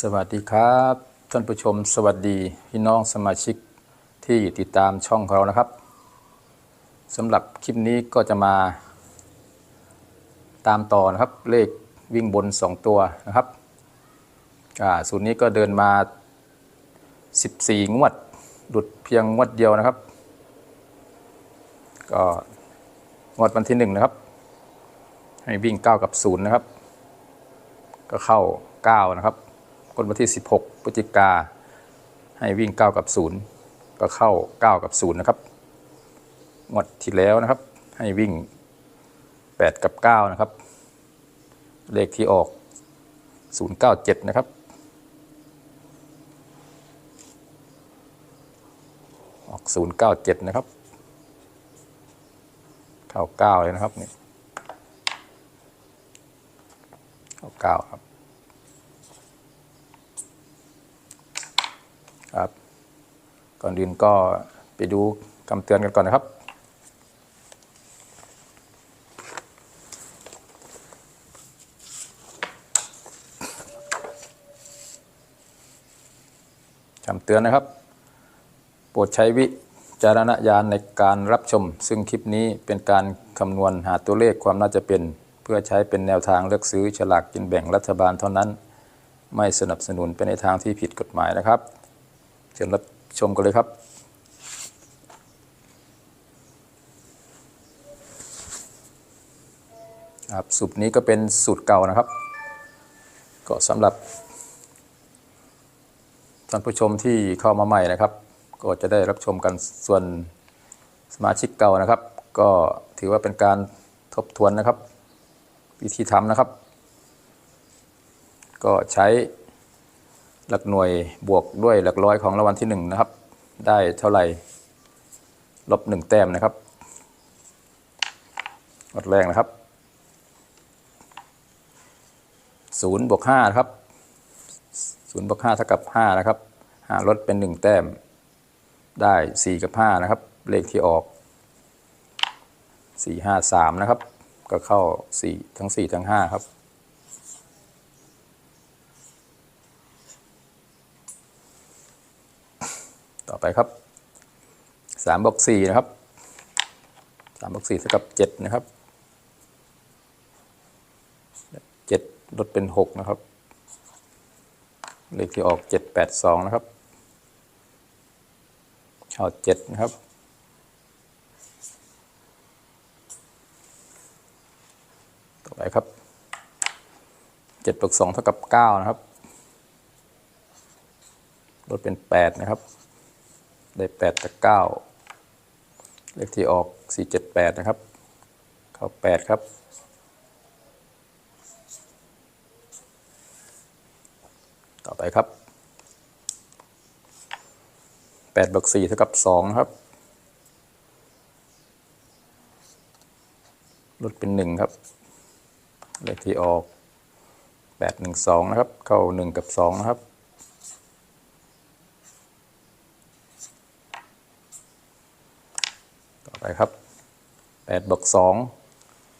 สวัสดีครับ ท่านผู้ชมสวัสดีพี่น้องสมาชิกที่ติดตามช่องของเรานะครับสำหรับคลิปนี้ก็จะมา ตามต่อนะครับเลขวิ่งบน 2 ตัวนะครับสูตรนี้ก็เดินมา 14 งวดหลุดเพียงงวดเดียวนะครับ ก็งวดวันที่ 1 นะครับ ให้วิ่ง 9 กับ 0 นะครับ ก็เข้า 9 นะครับ กดวันที่ 16พฤศจิกาให้วิ่ง 9 กับ 0 ก็เข้า 9 กับ 0 นะครับงวดที่แล้วนะครับ ให้วิ่ง 8 กับ 9 นะครับ เลขที่ออก 097 นะครับออก097 นะครับ เข้า 9 เลยนะครับนี่เข้า 9 ครับ ครับ ก่อนอื่นก็ไปดูคำเตือนกันก่อนนะครับ คำเตือนนะครับ โปรดใช้วิจารณญาณในการรับชม ซึ่งคลิปนี้เป็นการคำนวณหาตัวเลขความน่าจะเป็น เพื่อใช้เป็นแนวทางเลือกซื้อฉลากกินแบ่งรัฐบาลเท่านั้น ไม่สนับสนุนไปในทางที่ผิดกฎหมายนะครับ เชิญรับชมกันเลยครับ ครับสูตรนี้ก็เป็นสูตรเก่านะครับ ก็สำหรับท่านผู้ชมที่เข้ามาใหม่นะครับ ก็จะได้รับชมกันส่วนสมาชิกเก่านะครับ ก็ถือว่าเป็นการทบทวนนะครับ วิธีทำนะครับ ก็ใช้ หลักหน่วยบวกด้วยหลักร้อยของรางวัลที่หนึ่งนะครับ ได้เท่าไหร่ ลบหนึ่งแต้มนะครับวัดแรกนะครับศูนย์บวกห้าครับศูนย์บวกห้าเท่ากับห้านะครับห้าลดเป็นหนึ่งแต้ม ได้สี่กับห้านะครับ เลขที่ออกสี่ห้าสามนะครับ ก็เข้าสี่ทั้งสี่ทั้งห้าครับ ไปครับสามบวกสี่นะครับสามบวกสี่เท่ากับเจ็ดนะครับเจ็ดลดเป็นหกนะครับ เลขที่ออกเจ็ดแปดสองนะครับเข้าเจ็ดนะครับต่อไปครับเจ็ดบวกสองเท่ากับเก้านะครับลดเป็นแปดนะครับ ได้แปดกับเก้าเลขที่ออกสี่เจ็ดแปดนะครับ เข้าแปดครับ ต่อไปครับแปดบวกสี่เท่ากับสองครับ ลดเป็นหนึ่งครับ เลขที่ออกแปดหนึ่งสองนะครับ เข้าหนึ่งกับสองนะครับ ต่อ ไปครับแปดบวกสอง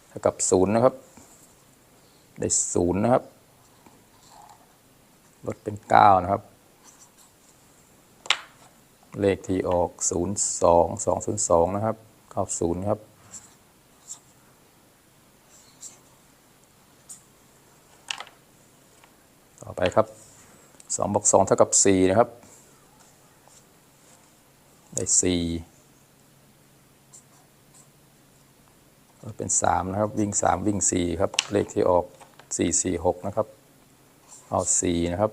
เท่ากับศูนย์นะครับ ได้ศูนย์นะครับ ลดเป็นเก้านะครับ เลขที่ออกศูนย์สองสองศูนย์สองนะครับเข้าศูนย์ครับต่อไปครับสองบวกสองเท่ากับสี่นะครับ ได้ เป็นสามนะครับ วิ่งสามวิ่งสี่ครับ เลขที่ออกสี่สี่หกนะครับ เอาสี่นะครับ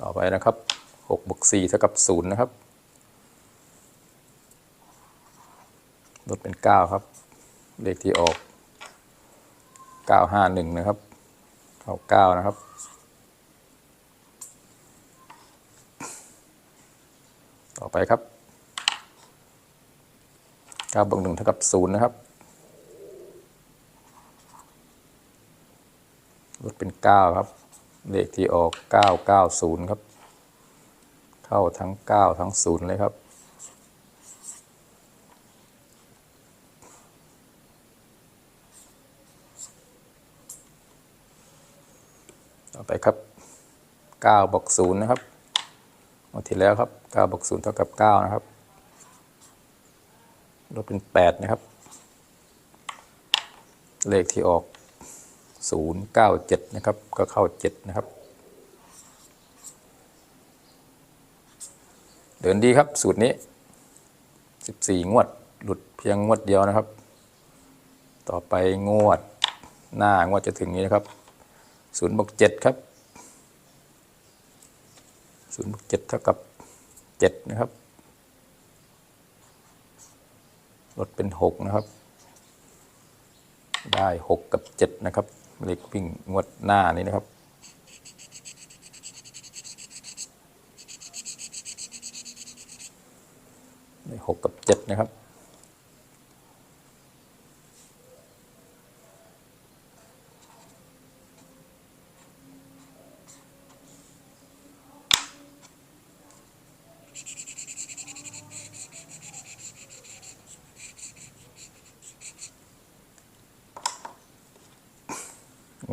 ต่อไปนะครับหกบวกสี่เท่ากับศูนย์นะครับลดเป็นเก้าครับ เลขที่ออกเก้าห้าหนึ่งนะครับเข้าเก้านะครับต่อไปครับ เก้าบวกหนึ่งเท่ากับศูนย์นะครับลดเป็นเก้าครับ เลขที่ออกเก้าเก้าศูนย์ครับ เข้าทั้งเก้าทั้งศูนย์เลยครับต่อไปครับ9บวก0นะครับงวดที่แล้วครับ9บวก0เท่ากับ 9 นะครับ ลบเป็น 8 นะครับ เลขที่ออก 097 นะครับ ก็เข้า 7 นะครับ เดินดีครับสูตรนี้ 14 งวด หลุดเพียงงวดเดียวนะครับ ต่อไปงวดหน้างวดจะถึงนี้นะครับ0บวก7ครับ0บวก7เท่ากับ 7 นะครับ ลดเป็น 6 นะครับ ได้ 6 กับ 7 นะครับ เลขวิ่งงวดหน้านี้นะครับ ได้หกกับเจ็ดนะครับ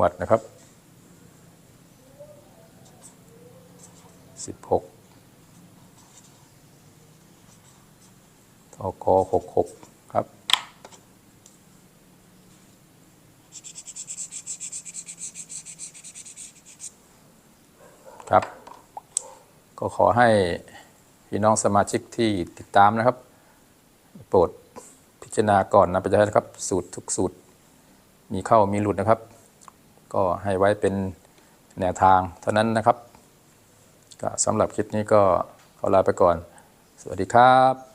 วัดนะครับสิบหกทกหกหกครับ ครับ ก็ขอให้พี่น้องสมาชิกที่ติดตามนะครับ โปรดพิจารณาก่อนนะไปใช้นะครับ สูตรทุกสูตร มีเข้ามีหลุดนะครับ ก็ให้ไว้เป็นแนวทางเท่านั้นนะครับก็สำหรับคลิปนี้ก็ขอลาไปก่อน สวัสดีครับ